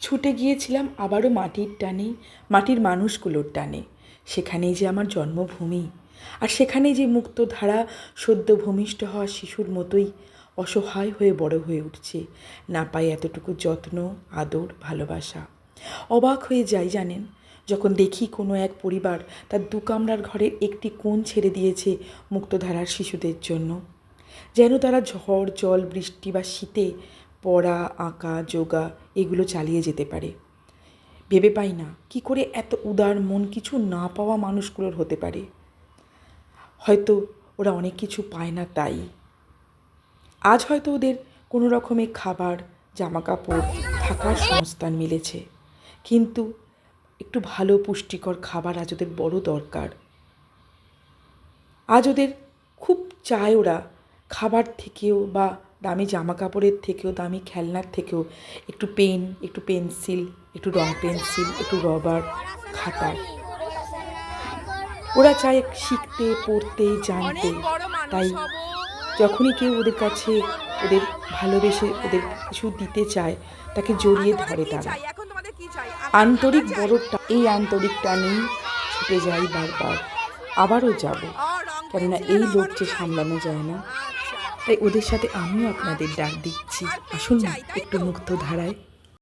ছুটে গিয়েছিলাম আবারও মাটির টানে, মাটির মানুষগুলোর টানে। সেখানেই যে আমার জন্মভূমি আর সেখানেই যে মুক্তধারা সদ্য ভূমিষ্ঠ হওয়া শিশুর মতোই অসহায় হয়ে বড় হয়ে উঠছে, না পায় এতটুকু যত্ন, আদর, ভালোবাসা। অবাক হয়ে যাই জানেন, যখন দেখি কোনো এক পরিবার তার দু কামরার ঘরের একটি কোণ ছেড়ে দিয়েছে মুক্তধারার শিশুদের জন্য। যেন তারা ঝড়, জল, বৃষ্টি বা শীতে পড়া, আঁকা, যোগা এগুলো চালিয়ে যেতে পারে। ভেবে পাই না কি করে এত উদার মন কিছু না পাওয়া মানুষগুলোর হতে পারে। হয়তো ওরা অনেক কিছু পায় না তাই। আজ হয়তো ওদের কোনো রকমে খাবার জামা কাপড় থাকার সংস্থান মিলেছে। কিন্তু একটু ভালো পুষ্টিকর খাবার আজ ওদের বড় দরকার। আজ ওদের খুব চায় ওরা খাবার থেকেও বা দামি জামা কাপড়ের থেকেও দামি খেলনার থেকেও একটু পেন একটু পেন্সিল একটু রং পেন্সিল একটু রবার খাতা ওরা চায় শিখতে পড়তে জানতে। তাই যখনই কেউ ওদের কাছে ওদের ভালোবেসে ওদের কিছু দিতে চায় তাকে জড়িয়ে ধরে তারা। আন্তরিক বড় টা- এই আন্তরিক টানেই ছুটে যাই বারবার। আবারও যাব। কেননা এই লোক যে সামলানো যায় না। তাই ওদের সাথে আমিও আপনাদের ডাক দিচ্ছি। আসুন একটু মুক্ত ধারায়